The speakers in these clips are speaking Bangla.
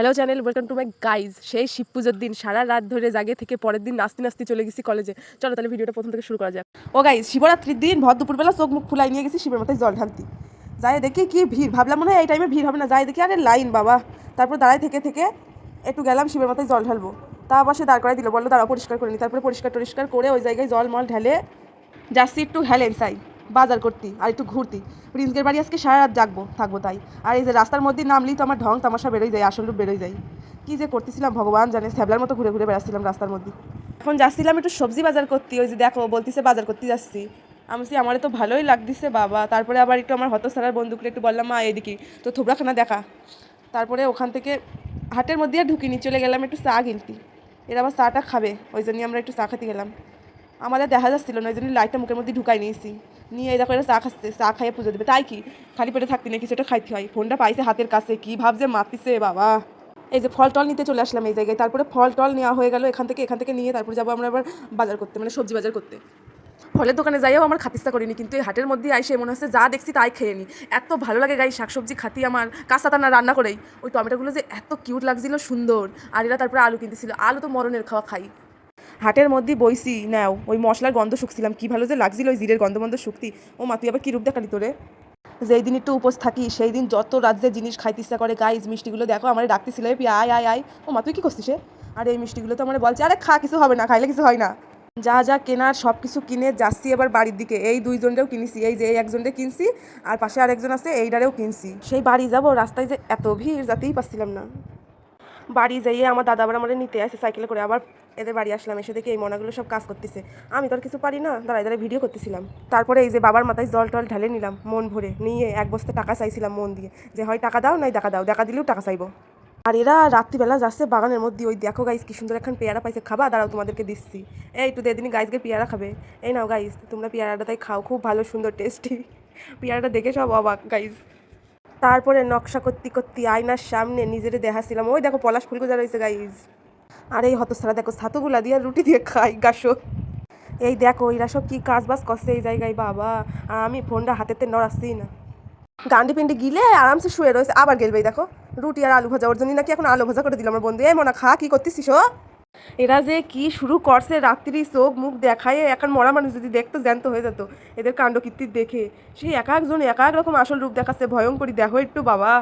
Hello channel welcome to my guys সেই শিব পুজোর দিন, সারা রাত ধরে জাগে থেকে পরের দিন নাচতে নাচতে চলে গেছি কলেজে চলো তাহলে ভিডিওটা প্রথম থেকে শুরু করা যাক। ও গাইজ শিবরাত্রির দিন, ভর দুপুরবেলা চোখ মুখ ফুলাই নিয়ে গেছি, শিবের মাথায় জল ঢালতি। যাই দেখি কি ভিড়, ভাবলাম মনে হয় এই টাইমে ভিড় হবে না। যাই দেখি, আরে লাইন বাবা। তারপর দাঁড়ায় থেকে থেকে একটু গেলাম, শিবের মাথায় জল ঢালবো। তা আবার সে দাঁড় করাই দিল, বলল দাঁড়া পরিষ্কার করে নি। তারপরে পরিষ্কার টরিষ্কার করে ওই জায়গায় জল মল ঢেলে যাচ্ছি একটু হেলেন চাই বাজার করতি আর একটু ঘুরতি। প্রিন্সকের বাড়ি আজকে সারা রাত জাগবো থাকব তাই। আর এই যে রাস্তার মধ্যে নামলেই তো আমার ঢং তামাশা বেরোয় যায় আসল রূপ বেরোয় যায়। কি যে করতেছিলাম ভগবান জানে স্যাবলার মতো ঘুরে ঘুরে বেড়াচ্ছিলাম রাস্তার মধ্যে। এখন যাচ্ছিলাম একটু সবজি বাজার করতে ওই যে দেখো বলতিছে বাজার করতে যাচ্ছি। আমি বলছি, আমারে তো ভালোই লাগতেছে বাবা। তারপরে আবার একটু আমার হত সারার বন্ধুকে একটু বললাম মা এদিকে তো থোবড়াখানা দেখা। তারপরে ওখান থেকে হাটের মধ্যে আর ঢুকিনি চলে গেলাম একটু চা কিনতে এরা আবার চাটা খাবে ওই জন্যই আমরা একটু চা খেতে গেলাম। আমাদের দেখা যাচ্ছিল না ওই জন্য লাইটটা মুখের মধ্যে ঢুকাই নিয়েছি। নিয়ে দেখো এরা চা খাচ্ছে, চা খাইয়ে পুজো দেবে। তাই কি? খালি পেটে থাকতি না কিছুটা খাইতে হয়। ফোনটা পাইছে হাতের কাছে, কি ভাবছে? মাতিছে বাবা। এই যে ফল টল নিতে চলে আসলাম এই জায়গায়। তারপরে ফল টল নেওয়া হয়ে গেল এখান থেকে এখান থেকে নিয়ে তারপরে যাব আমরা আবার বাজার করতে মানে সবজি বাজার করতে। ফলের দোকানে যাইও আমার খাতিস্তা করিনি, কিন্তু এই হাটের মধ্যে আইসে মনে হচ্ছে যা দেখছি তাই খেয়ে নি। এত ভালো লাগে গাই শাকসবজি খাতি আমার, কাঁচা টানা রান্না করেই। ওই টমেটোগুলো যে এত কিউট লাগছিল, সুন্দর। আর এরা তারপরে আলু কিনতেছিল। আলু তো মরণের খাওয়া খাই। হাটের মধ্যে বইছি, নাও, ওই মশলার গন্ধ শুকছিলাম, কি ভালো যে লাগছিল ওই জিরের গন্ধ বন্ধ শুকতি। ও মা, তুই আবার কী রূপ দেখালি তোরে? যেই দিন একটু উপোস থাকি, সেই দিন যত রাজ্যের জিনিস খাইতে ইচ্ছা করে, গাইজ, মিষ্টিগুলো দেখো, আমার ডাকতেছিল এই আয় আয় আয়। ও মা, তুই কি করছিস? আর এই মিষ্টিগুলো তো আমার বলছে, আরে খা, কিছু হবে না, খাইলে কিছু হয় না। যা যা কেনার সব কিছু কিনে যাচ্ছি এবার বাড়ির দিকে। এই দুইজনটাও কিনেছি, এই যে এই একজনটা কিনছি, আর পাশে আরেকজন আছে এইটারেও কিনছি। সেই বাড়ি যাব, রাস্তায় যে এত ভিড়, যাতেই পাচ্ছিলাম না। বাড়ি যাইয়ে আমার দাদা আবার আমার নিতে আসে, সাইকেলে করে আবার এদের বাড়ি আসলাম, এসে দেখি এই মনাগুলো সব কাজ করতেছে। আমি তো আর কিছু পারি না, দাঁড়ায় দাঁড়ায় ভিডিও করতেছিলাম। তারপরে এই যে বাবার মাথায় জল টল ঢালে নিলাম, মন ভরে নিয়ে এক বস্তা টাকা চাইছিলাম মন দিয়ে, যে হয় টাকা দাও, নাই টাকা দাও, দেখা দিলেও টাকা চাইব। আর এরা রাত্রিবেলা যাচ্ছে বাগানের মধ্যে, ওই দেখো গাইস কি সুন্দর এখন পেয়ারা পাইছে, খাবা, দাঁড়াও তোমাদেরকে দিচ্ছি। এই একটু দিয়ে দিনই গাইসকে পেয়ারা খাবে। এই নাও গাইস তোমরা পেয়ারাটা তাই খাও, খুব ভালো, সুন্দর টেস্টি পেয়ারাটা দেখে সব অবাক গাইস তারপরে নকশা করতে করতে আয়নার সামনে নিজেরে দেখাছিলাম ওই দেখো পলাশ ফুল গোজা রয়েছে গাইজ আর এই হতসারা দেখো ছাতুগুলা দিয়ে রুটি দিয়ে খাই গাছো এই দেখো, এরা সব কি কাজ বাজ করছে এই জায়গায়, বাবা। আর আমি ফোনটা হাতেতে নড়াচ্ছি না। গান্ডি পিন্ডি গিলে আরামসে শুয়ে রয়েছে, আবার গেলবে দেখো। রুটি আর আলু ভাজা, ওর জন্য নাকি এখন আলু ভাজা করে দিলাম আমার বন্ধু। এই মনে, খা, কি করতেছিস এরা যে কি শুরু করছে, রাত্রি চোখ মুখ দেখায় এখন মরা মানুষ যদি দেখতো, জ্যান্ত হয়ে যেত। এদের কাণ্ড কীর্তির দেখে। সেই এক একজন এক এক রকম আসল রূপ দেখাচ্ছে ভয়ঙ্করী দেখো একটু, বাবা।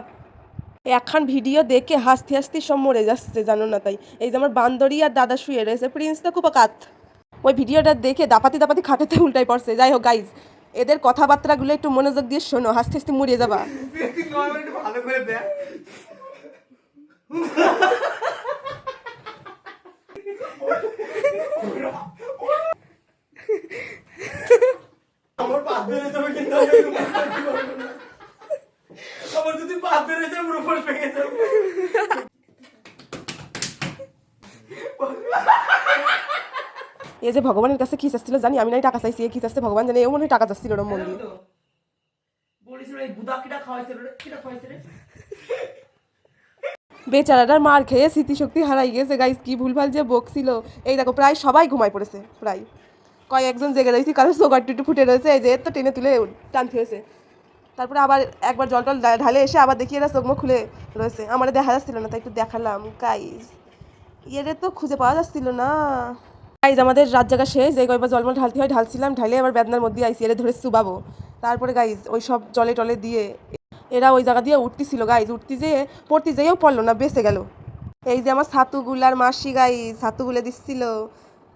একখান ভিডিও দেখে হাসতে হাসতে সব মরে যাচ্ছে, জানো না তাই? এই যে আমার বান্দরি আর দাদা শুয়ে রয়েছে প্রিন্স তো খুব কাত ওই ভিডিওটা দেখে দাপাতি দাপাতি খাটেতে উল্টাই পড়ছে। যাই হোক গাইজ এদের কথাবার্তাগুলো একটু মনোযোগ দিয়ে শোনো, হাসতে হাসতে মরিয়ে যাবা। ভালো করে দেখ আমার পা ধরে যাবে কিন্তু আমি রূপোস করতে পারব না। আমার যদি পা ভেঙে যাব এই যে ভগবানের কাছে কি আসছিল জানি আমি নাই টাকা চাইছি এ কি আসছে ভগবান জানে এও মনে হয় টাকা চাচ্ছিল ওরম মন দিয়ে। বলিস রে গুদা কিটা খাওয়াইছে রে কিটা খাওয়াইছে রে? বেচারাটার মার খেয়ে স্মৃতিশক্তি হারাই গেছে গাইস কি ভুলভাল যে বকছিল। এই দেখো প্রায় সবাই ঘুমায় পড়েছে প্রায়। কয়েকজন জেগে রয়েছে কারও সোগার টুটু ফুটে রয়েছে এই যে তো টেনে তুলে টানতে হয়েছে। তারপরে আবার একবার জল টল ঢালে এসে আবার দেখি এরা চোখ মুখ খুলে রয়েছে। আমার দেখা যাচ্ছিল না, তাই একটু দেখালাম। গাইজ ইয়েরে তো খুঁজে পাওয়া যাচ্ছিল না। গাইজ আমাদের রাত জায়গা শেষ। যে কয়বার জলমল ঢালতে হয়, ঢালছিলাম, ঢালে আবার বেদনার মধ্যে আইসি এরে ধরে চুবাবো তারপরে গাইজ ওই সব জলে টলে দিয়ে এরা ওই জায়গা দিয়ে উঠতেছিল। গাইজ উঠতে যেয়ে, পড়তে যেয়েও পড়ল না, বেঁচে গেল। এই যে আমার ছাতুগুলার মাসি গাই ছাতুগুলো দিচ্ছিল।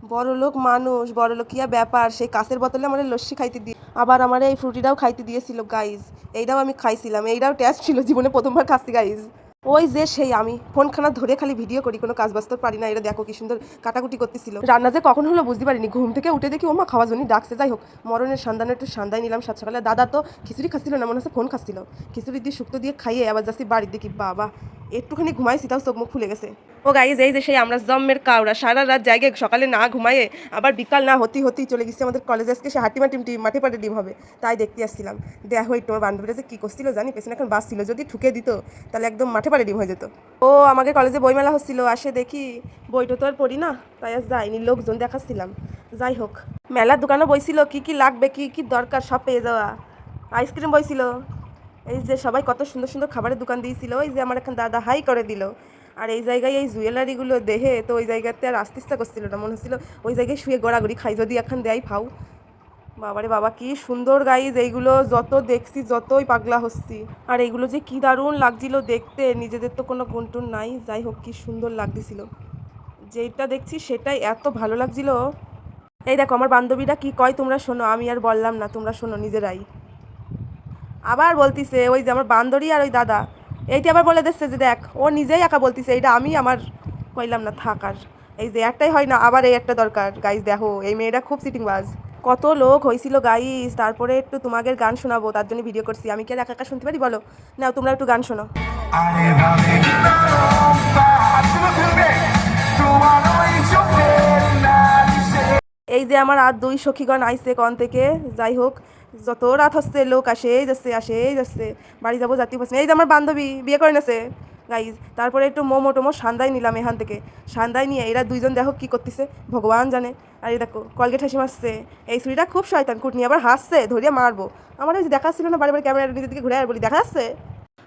বড় লোক মানুষ বড় লোকিয়া ব্যাপার, সেই কাছের বোতলে আমার লস্যি খাইতে দিয়ে আবার আমার এই ফ্রুটিটাও খাইতে দিয়েছিল গাইজ এইটাও আমি খাইছিলাম, এইটাও টেস্ট ছিল জীবনে প্রথমবার খাচ্ছি গাইজ ওই যে সেই আমি, ফোনখানা ধরে খালি ভিডিও করি, কোনো কাজ বাস্তব পারি না, এটা দেখো কি সুন্দর কাটাকুটি করতেছিল। রান্না যে কখন হলো বুঝতে পারিনি, ঘুম থেকে উঠে দেখি, ওমা খাওয়া জন্য ডাকছে, যাই হোক। মরণের সন্ধানে একটু সান্দাই নিলাম, সাত সকালে দাদা তো খিচুড়ি খাচ্ছিল না, মনে হচ্ছে ফোন খাচ্ছিল। খিচুড়ি দিয়ে শুক্তো দিয়ে খাইয়ে আবার যাচ্ছি বাড়ির দেখি বাবা। একটুখানি ঘুমাইছি, তাও চোখ মুখ খুলে গেছে। ও গাইজ এই যে সেই আমরা জম্মের কাউরা সারা রাত জায়গায় সকালে না ঘুমায়ে, আবার বিকাল না হতেই হতেই চলে গেছি আমাদের কলেজে আজকে, সে হাটিমা টিম টিম, মাঠে পাটে ডিম হবে। তাই দেখতে আসছিলাম। দেখো একটু আমার বান্ধবীরা যে কী করছিল জানি, পেছনে এখন বাস ছিল, যদি ঠুকে দিত, তাহলে একদম মাঠে পাটে ডিম হয়ে যেত। ও আমাকে কলেজে বইমেলা হচ্ছিল, আসে দেখি, বইটা তো আর পড়ি না, তাই আর যাইনি, লোকজন দেখাচ্ছিলাম। যাই হোক, মেলার দোকানও বইছিল কি কি লাগবে, কি কি দরকার, সব পেয়ে যাওয়া। আইসক্রিম বইছিল এই যে সবাই কত সুন্দর সুন্দর খাবারের দোকান দিয়েছিল, ওই যে আমার এখন দাদা হাই করে দিল। আর এই জায়গায় এই জুয়েলারিগুলো দেহে, তো ওই জায়গাতে আর আসতে ইচ্ছা করছিল না। মনে হচ্ছিল ওই জায়গায় শুয়ে গড়াগড়ি খাই, যদি এখন দেয় ফাউ বাবারে বাবা, কি সুন্দর গাইজ এইগুলো যত দেখছি, যতই পাগলা হচ্ছি। আর এইগুলো যে কি দারুণ লাগছিল দেখতে, নিজেদের তো কোনো গুণটুন নাই। যাই হোক, কি সুন্দর লাগতেছিল। যেটা দেখছি সেটাই এত ভালো লাগছিল। এই দেখো, আমার বান্ধবীরা কি কয়, তোমরা শোনো, আমি আর বললাম না, তোমরা শোনো নিজেরাই। আবার বলতিছে, ওই যে আমার বান্দরী আর ওই দাদা এইটি আবার বলে দিচ্ছে যে দেখ ও নিজেই একা বলতিছে এইটা আমি আমার কইলাম না থাকার এই যে একটাই হয় না আবার এই একটা দরকার। গাইজ দেখো এই মেয়েটা খুব সিটিং বাজ। কত লোক হয়েছিল গাইজ তারপরে একটু তোমাদের গান শোনাবো তার জন্য ভিডিও করছি। আমি কি আর একা একা শুনতে পারি বলো? না তোমরা একটু গান শোনো। এই যে আমার আর দুই সখীগণ আইসে কন থেকে যাই হোক যত রাত হচ্ছে লোক আসে যাচ্ছে আসে যাচ্ছে বাড়ি যাব জাতীয় পাচ্ছি এই যে আমার বান্ধবী বিয়ে করে নেছে গাইজ তারপরে একটু মোমো টোমো সান্দাই নিলাম এখান থেকে। সান্দাই নিয়ে এরা দুইজন দেখো কি করতেছে ভগবান জানে। আর এই দেখো কলগেট হাসি মারছে। এই ছুরিটা খুব শয়তান কুটনি আবার হাসছে ধরিয়ে মারবো। আমার ওই যে দেখাচ্ছিল না বাড়ি বাড়ি ক্যামেরা নিজের দিকে ঘুরে আর বলি দেখা যাচ্ছে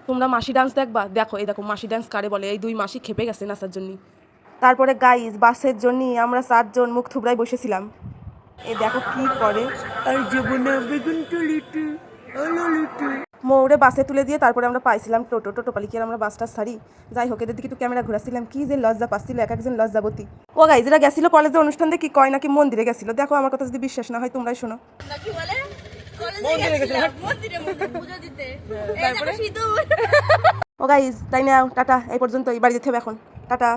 তোমরা মাসি ডান্স দেখবা? দেখো এই দেখো মাসি ডান্স কারে বলে? এই দুই মাসি খেপে গেছে নাচার জন্য। তারপরে গাইজ বাসের জন্য আমরা চারজন মুখ থুবড়ায় বসেছিলাম। এই দেখো কি করে? আর জীবনে বেগুন টুলিটু অলুলিটু মৌরে বাসে তুলে দিয়ে তারপরে আমরা পাইছিলাম টোটো টোটো পালিকি আমরা বাসটা সারি। যাই হোক এদের দিকে একটু ক্যামেরা ঘোরাছিলাম কি যে লজ্জা পাচ্ছিল এক একজন লজ্জাবতী। ও গাইজরা গেছিল কলেজে অনুষ্ঠান দেখি কি কয় নাকি মন্দিরে গেছিল? দেখো আমার কথা যদি বিশ্বাস না হয় তোমরাই শোনো। নাকি বলে? কলেজে গেছিলাম মন্দিরে মন্দিরে পুজো দিতে। এই দেখো সিঁদুর। ও গাইজ তাই না টাটা এই পর্যন্ত এই বাড়ি যেতে হবে এখন। টাটা।